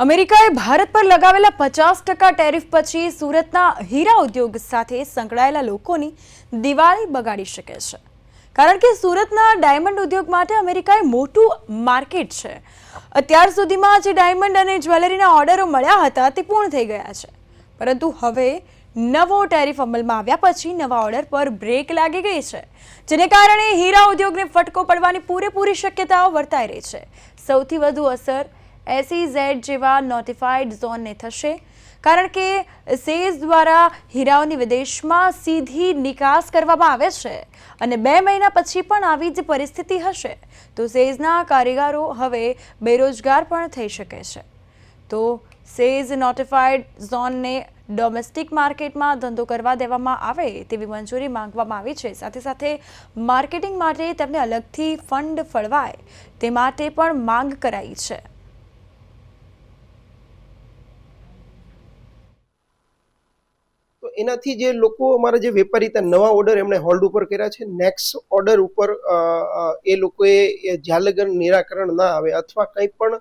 અમેરિકાએ ભારત પર લગાવેલા પચાસ ટકા ટેરિફ પછી સુરતના હીરા ઉદ્યોગ સાથે સંકળાયેલા લોકોની દિવાળી બગાડી શકે છે. કારણ કે સુરતના ડાયમંડ ઉદ્યોગ માટે અમેરિકાએ મોટું માર્કેટ છે. અત્યાર સુધીમાં જે ડાયમંડ અને જ્વેલરીના ઓર્ડરો મળ્યા હતા તે પૂર્ણ થઈ ગયા છે. પરંતુ હવે નવો ટેરિફ અમલમાં આવ્યા પછી નવા ઓર્ડર પર બ્રેક લાગી ગઈ છે, જેને કારણે હીરા ઉદ્યોગને ફટકો પડવાની પૂરેપૂરી શક્યતાઓ વર્તાઈ રહી છે. સૌથી વધુ અસર એસઈઝેડ જેવા નોટિફાઈડ ઝોનને થશે. કારણ કે સેઝ દ્વારા હીરાઓની વિદેશમાં સીધી નિકાસ કરવામાં આવે છે અને બે મહિના પછી પણ આવી જ પરિસ્થિતિ હશે. તો સેઝના કારીગરો હવે બેરોજગાર પણ થઈ શકે છે. તો સેઝ નોટિફાઈડ ઝોનને ડોમેસ્ટિક માર્કેટમાં ધંધો કરવા દેવામાં આવે તેવી મંજૂરી માંગવામાં આવી છે. સાથે સાથે માર્કેટિંગ માટે તેમને અલગથી ફંડ ફળવાય તે માટે પણ માંગ કરાઈ છે. એનાથી જે લોકો અમારા જે વેપારી ત્યાં નવા ઓર્ડર એમણે હોલ્ડ ઉપર કર્યા છે. નેક્સ્ટ ઓર્ડર ઉપર એ લોકોએ જ્યાં લગ્ન નિરાકરણ ના આવે અથવા કંઈ પણ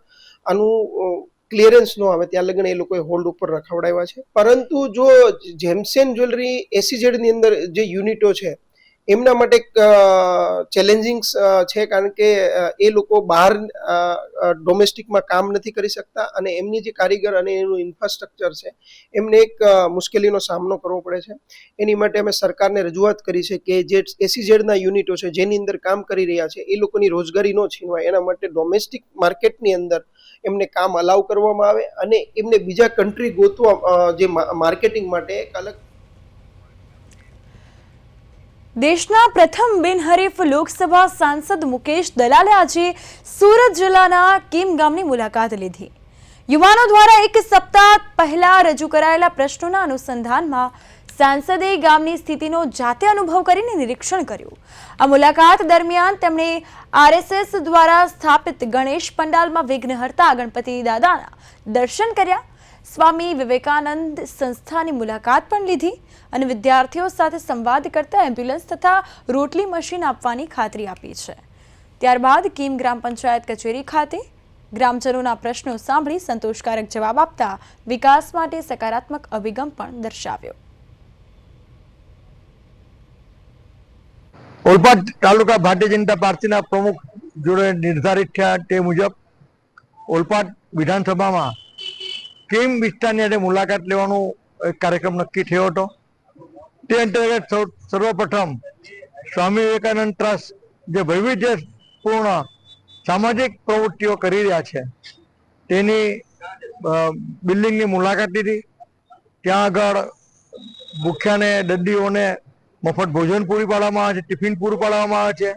આનું ક્લિયરન્સ ન આવે ત્યાં લગ્ન એ લોકોએ હોલ્ડ ઉપર રખાવડાવ્યા છે. પરંતુ જો જેમસેન જ્વેલરી એસીઝેડની અંદર જે યુનિટો છે એમના માટે ચેલેન્જિંગ છે કારણ કે એ લોકો બહાર ડોમેસ્ટિકમાં કામ નથી કરી શકતા અને એમની જે કારીગર અને એનું ઇન્ફ્રાસ્ટ્રક્ચર છે, એમને એક મુશ્કેલીનો સામનો કરવો પડે છે. એની માટે અમે સરકારને રજૂઆત કરી છે કે જે એસીઝેડના યુનિટો છે, જેની અંદર કામ કરી રહ્યા છે, એ લોકોની રોજગારી ન છીનવાય. એના માટે ડોમેસ્ટિક માર્કેટની અંદર એમને કામ અલાઉ કરવામાં આવે અને એમને બીજા કન્ટ્રી ગોતવા જે માર્કેટિંગ માટે એક અલગ દેશના પ્રથમ બિનહરીફ લોકસભા સાંસદ મુકેશ દલાલે આજે સુરત જિલ્લાના કીમ ગામની મુલાકાત લીધી. યુવાનો દ્વારા એક સપ્તાહ પહેલા રજૂ કરાયેલા પ્રશ્નોના અનુસંધાનમાં સાંસદે ગામની સ્થિતિનો જાતે અનુભવ કરીને નિરીક્ષણ કર્યું. આ મુલાકાત દરમિયાન તેમણે આરએસએસ દ્વારા સ્થાપિત ગણેશ પંડાલમાં વિઘ્નહર્તા ગણપતિ દાદાના દર્શન કર્યા સ્વામી વિવેકાનંદ સંસ્થાની મુલાકાત પણ લીધી અને વિદ્યાર્થીઓ સાથે સંવાદ કરતા એમ્બ્યુલન્સ તથા રોટલી મશીન આપવાની ખાતરી આપી છે. ત્યારબાદ કીમ ગ્રામ પંચાયત કચેરી ખાતે ગ્રામજનોના પ્રશ્નો સાંભળી સંતોષકારક જવાબ આપતા વિકાસ માટે સકારાત્મક અભિગમ પણ દર્શાવ્યો. ઓલપાડ તાલુકા ભારતીય જનતા પાર્ટીના પ્રમુખ જોડે નિર્ધારિત થયા તે મુજબ ઓલપાડ વિધાનસભામાં કેમ વિસ્તારની આજે મુલાકાત લેવાનો કાર્યક્રમ નક્કી થયો હતો. તે અંતર્ગત સર્વપ્રથમ સ્વામી વિવેકાનંદ ટ્રસ્ટ જે વૈવિધ્યપૂર્ણ સામાજિક પ્રવૃત્તિઓ કરી રહ્યા છે, તેની બિલ્ડિંગની મુલાકાત લીધી. ત્યાં આગળ ભૂખ્યાને, દર્દીઓને મફત ભોજન પૂરી પાડવામાં આવે છે, ટિફિન પૂરું પાડવામાં આવે છે.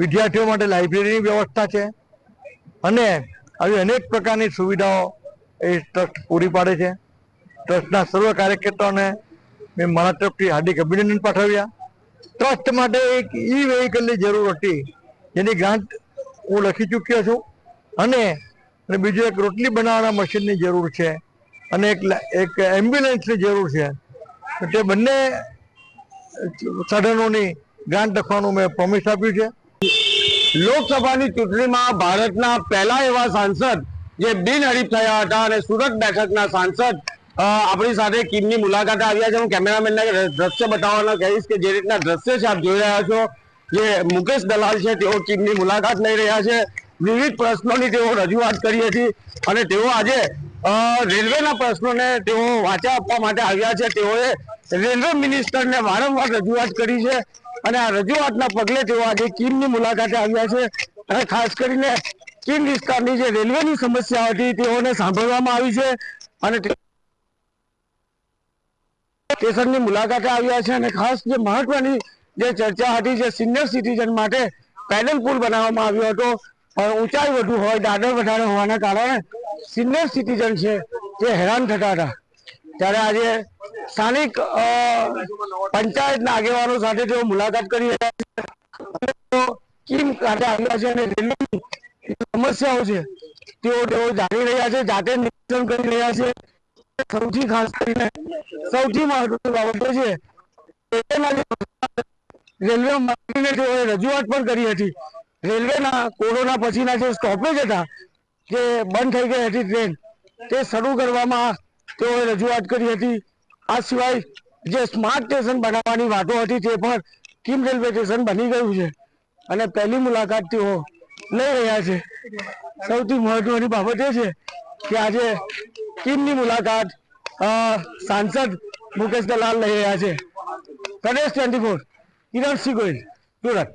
વિદ્યાર્થીઓ માટે લાઇબ્રેરીની વ્યવસ્થા છે. અને આવી અનેક પ્રકારની સુવિધાઓ એ ટ્રસ્ટ પૂરી પાડે છે. ટ્રસ્ટના સર્વ કાર્યકર્તાઓને મેં મારા તરફથી હાર્દિક અભિનંદન પાઠવ્યા. ટ્રસ્ટ માટે એક ઈ વેહિકલની જરૂર હતી. જેની ગ્રાન્ટ હું લખી ચૂક્યો છું. અને અને બીજું એક રોટલી બનાવવાના મશીનની જરૂર છે. અને એક એક એમ્બ્યુલન્સની જરૂર છે. તે બંને સાધનોની ગ્રાન્ટ લખવાનું મેં પ્રોમિસ આપ્યું છે. લોકસભાની ચૂંટણીમાં ભારતના પહેલા એવા સાંસદ જે બિનહરીફ થયા હતા અને સુરત બેઠકના સાંસદ આપણી સાથે કીમની મુલાકાતે આવ્યા છે. હું કેમેરામેનને દ્રશ્ય બતાવવાનો કહીશ કે જે રીતના દ્રશ્ય છે, આપ જોઈ રહ્યા છો, જે મુકેશ દલાલ છે, તેઓ કીમની મુલાકાત લઈ રહ્યા છે. વિવિધ પ્રશ્નોની તેઓ રજૂઆત કરી હતી અને તેઓ આજે રેલવેના પ્રશ્નોને તેઓ વાચા આપવા માટે આવ્યા છે. તેઓએ રેલવે મિનિસ્ટરને વારંવાર રજૂઆત કરી છે અને આ રજૂઆતના પગલે તેઓ આજે કીમની મુલાકાતે આવ્યા છે. અને ખાસ કરીને કીમ વિસ્તારની જે રેલવેની સમસ્યા હતી, તેઓને સાંભળવામાં આવી છે અને સ્ટેશનની મુલાકાતે આવ્યા છે અને ખાસ જે મહત્વની જે ચર્ચા હતી, જે સિનિયર સિટીઝન માટે પેડલ પુલ બનાવવામાં આવ્યો હતો, પણ ઊંચાઈ વધુ હોય, દાદર વધારે હોવાના કારણે સિનિયર સિટીઝન છે તે હેરાન થતા હતા. ત્યારે આજે સ્થાનિક પંચાયતના આગેવાનો સાથે તેઓ મુલાકાત કરી રહ્યા છે. કિમ ખાતે આવ્યા છે અને રેલવેની સમસ્યાઓ છે. તેઓ તેઓ જાણી રહ્યા છે, જાતે નિરીક્ષણ કરી રહ્યા છે. સૌથી ખાસ કરીને સૌથી મહત્વની બાબતો છે રેલવે મંત્રીને તેઓએ રજૂઆત પણ કરી હતી. રેલવેના કોરોના પછીના જે સ્ટોપેજ હતા, જે બંધ થઈ ગઈ હતી ટ્રેન, તે શરૂ કરવામાં તેઓએ રજૂઆત કરી હતી. આ સિવાય જે સ્માર્ટ સ્ટેશન બનાવવાની વાતો હતી તે પણ કિમ રેલવે સ્ટેશન બની ગયું છે. અને પહેલી મુલાકાત તેઓ લઈ રહ્યા છે. સૌથી મહત્વની બાબત એ છે કે આજે કિમની મુલાકાત સાંસદ મુકેશ દલાલ લઈ રહ્યા છે. Ganesh twenty four, Kiran Singh Gohil Surat.